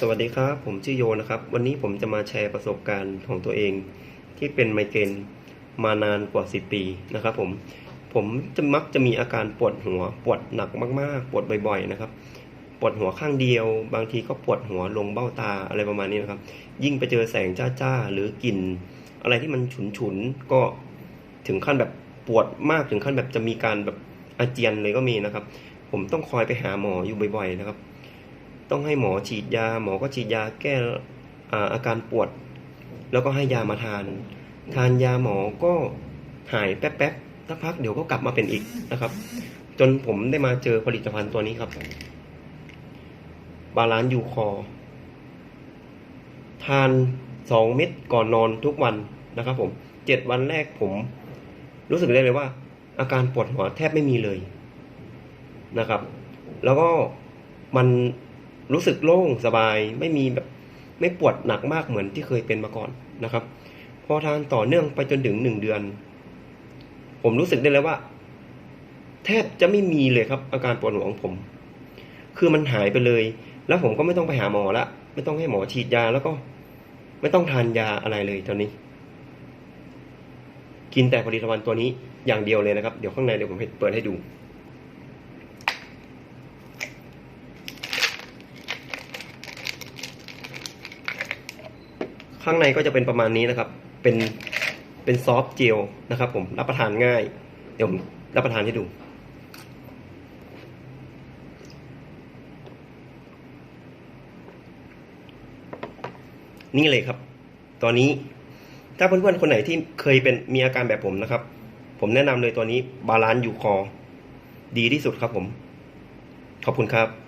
สวัสดีครับ ผมชื่อโยนะครับ วันนี้ผมจะมาแชร์ประสบการณ์ของตัวเอง ที่เป็นไมเกรนมานานกว่า 10 ปีนะครับผมผมจะมักจะมีอาการปวดหัวปวดหนักมากๆ ปวดบ่อยๆนะครับ ปวดหัวข้างเดียว บางทีก็ปวดหัวลงเบ้าตาอะไรประมาณนี้นะครับ ยิ่งไปเจอแสงจ้าๆหรือกลิ่นอะไรที่มันฉุนๆก็ถึงขั้นแบบปวดมากถึงขั้นแบบจะมีการแบบอาเจียนเลยก็มีนะครับ ผมต้องคอยไปหาหมออยู่บ่อยๆนะครับ ต้องให้หมอฉีดยา หมอก็ฉีดยาแก้อาอาการปวด แล้วก็ให้ยามาทาน ทานยาหมอก็หายแป๊บๆสักพักเดี๋ยวก็กลับมาเป็นอีกนะครับ จนผมได้มาเจอผลิตภัณฑ์ตัวนี้ครับ บาลานซ์ยูคอทานสองเม็ดก่อนนอนทุกวันนะครับผมเจ็ดวันแรกผม รู้สึกได้เลยว่า อาการปวดหัวแทบไม่มีเลยนะครับ แล้วก็มัน รู้สึกโล่งสบายไม่มีแบบไม่ปวดหนักมากเหมือนที่เคยเป็นมาก่อนนะครับ พอทานต่อเนื่องไปจนถึงหนึ่งเดือน ผมรู้สึกได้เลยว่า แทบจะไม่มีเลยครับ อาการปวดหัวของผม คือมันหายไปเลย แล้วผมก็ไม่ต้องไปหาหมอละไม่ต้องให้หมอฉีดยาแล้วก็ ไม่ต้องทานยาอะไรเลยตอนนี้ กินแต่ผลิตภัณฑ์ตัวนี้อย่างเดียวเลยนะครับ เดี๋ยวข้างในเดี๋ยวผมเปิดให้ดู ข้างในก็จะเป็นประมาณนี้นะครับ เป็นเป็นซอฟต์เจลนะครับ ผมรับประทานง่าย เดี๋ยวผมรับประทานให้ดู นี่เลยครับ ตอนนี้ถ้าเพื่อนๆคนไหนที่เคยเป็นมีอาการแบบผมนะครับ ผมแนะนำเลยตัวนี้บาลานซ์ยูคอ ดีที่สุดครับผม ขอบคุณครับ